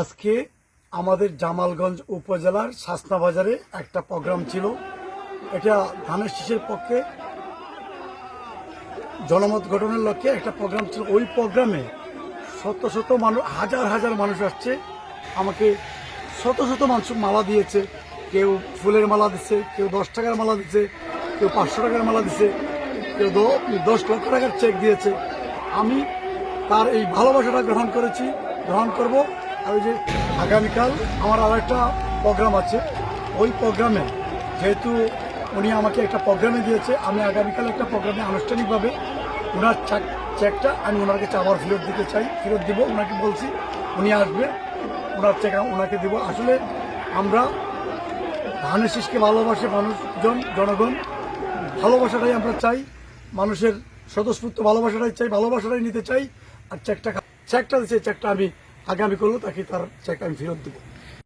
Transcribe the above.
আজকে আমাদের জামালগঞ্জ উপজেলার শাসনা বাজারে একটা প্রোগ্রাম ছিল। এটা ধানের শীষের পক্ষে জনমত গঠনের লক্ষ্যে একটা প্রোগ্রাম ছিল। ওই প্রোগ্রামে শত শত মানুষ হাজার হাজার মানুষ আসছে। আমাকে শত শত মানুষ মালা দিয়েছে। কেউ ফুলের মালা দিচ্ছে কেউ দশ টাকার মালা দিচ্ছে কেউ পাঁচশো টাকার মালা দিচ্ছে কেউ দশ লক্ষ টাকার চেক দিয়েছে। আমি তার এই ভালোবাসাটা গ্রহণ করেছি, গ্রহণ করব। আর ওই যে আগামীকাল আমার আর একটা প্রোগ্রাম আছে। ওই প্রোগ্রামে যেহেতু উনি আমাকে একটা প্রোগ্রামে দিয়েছে, আমি আগামীকাল একটা প্রোগ্রামে আনুষ্ঠানিকভাবে ওনার চেক- চেকটা আমি ওনার কাছে আবার ফেরত দিতে চাই, ফেরত দিব। ওনাকে বলছি উনি আসবে, ওনার চেক ওনাকে দিব। আসলে আমরা ধানের শীষকে ভালোবাসে মানুষজন, জনগণ, ভালোবাসাটাই আমরা চাই, মানুষের স্বতঃস্ফূর্ত ভালোবাসাটাই চাই, ভালোবাসাটাই নিতে চাই, আর চেকটা চেকটা দিচ্ছে চেকটা আমি আগামী করল তাকে তার চেক আমি ফেরত দেবো।